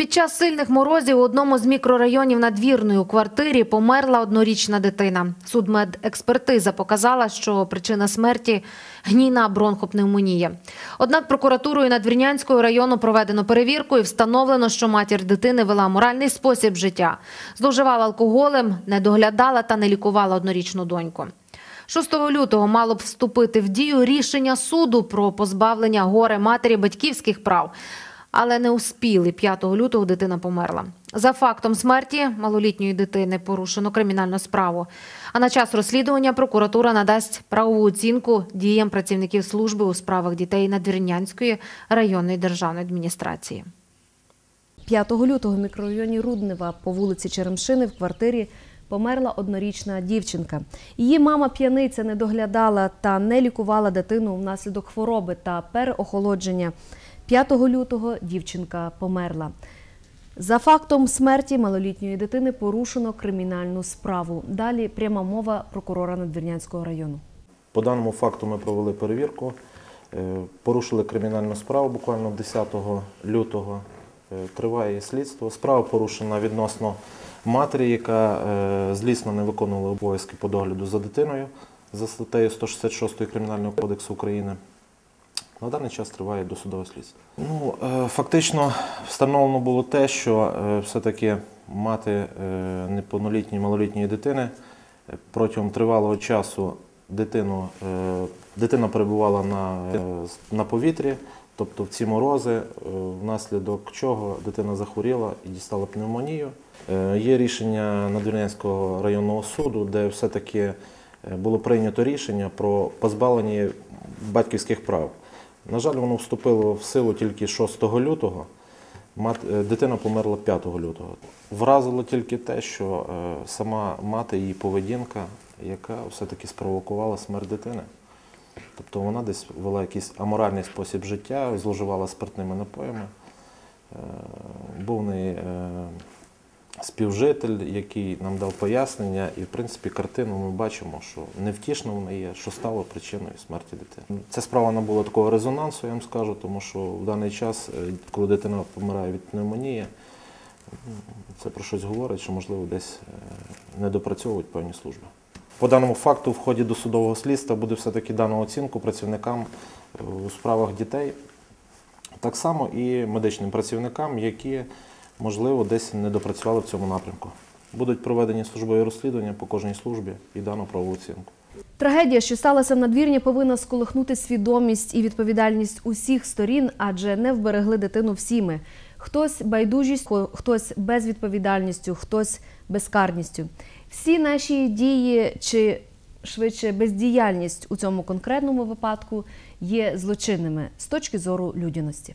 Під час сильних морозів у одному з мікрорайонів надвірної у квартирі померла однорічна дитина. Судмедекспертиза показала, що причина смерті гнійна бронхопневмонія. Однак прокуратурою Надвірнянського району проведено перевірку і встановлено, що матір дитини вела моральний спосіб життя, зловживала алкоголем, не доглядала та не лікувала однорічну доньку. 6 лютого мало б вступити в дію рішення суду про позбавлення горе матері батьківських прав. Але не успіли. 5 лютого дитина померла. За фактом смерті малолітньої дитини порушено кримінальну справу. А на час розслідування прокуратура надасть правову оцінку діям працівників служби у справах дітей Надвірнянської районної державної адміністрації. 5 лютого в мікрорайоні Руднева по вулиці Черемшини в квартирі померла однорічна дівчинка. Її мама п'яниця не доглядала та не лікувала дитину внаслідок хвороби та переохолодження. 5 лютого дівчинка померла. За фактом смерті малолітньої дитини порушено кримінальну справу. Далі пряма мова прокурора Надвірнянського району. По даному факту ми провели перевірку, е, порушили кримінальну справу буквально 10 лютого. Е, Триває слідство. Справа порушена відносно матері, яка е, злісно не виконувала обов'язки по догляду за дитиною за статтею 166 Кримінального кодексу України. На даний час триває досудове слідство. Ну, е, фактично встановлено було те, що е, все-таки мати е, неповнолітньої малолітньої дитини протягом тривалого часу дитину, дитина перебувала на, на повітрі, тобто в ці морози, внаслідок чого дитина захворіла і дістала пневмонію. Є рішення Надвірнянського районного суду, де все-таки було прийнято рішення про позбавлення батьківських прав. На жаль, воно вступило в силу тільки 6 лютого. Е, Дитина померла 5 лютого. Вразило тільки те, що е, сама мати, її поведінка, яка все-таки спровокувала смерть дитини. Тобто вона десь вела якийсь аморальний спосіб життя, зловживала спиртними напоями. Е, Був в неї співжитель, який нам дав пояснення, і в принципі картину ми бачимо, що невтішно вона є, що стало причиною смерті дитини. Ця справа набула такого резонансу, я вам скажу, тому що в даний час, е, коли дитина помирає від пневмонії, це про щось говорить, що можливо десь е, не допрацьовують певні служби. По даному факту в ході досудового слідства буде все-таки дано оцінку працівникам е, у справах дітей, так само і медичним працівникам, які, можливо, десь не допрацювали в цьому напрямку. Будуть проведені службові розслідування по кожній службі і дано правову оцінку. Трагедія, що сталася в надвірні, повинна сколихнути свідомість і відповідальність усіх сторін, адже не вберегли дитину всі ми. Хтось байдужістю, хтось безвідповідальністю, хтось безкарністю. Всі наші дії чи швидше бездіяльність у цьому конкретному випадку є злочинними з точки зору людяності.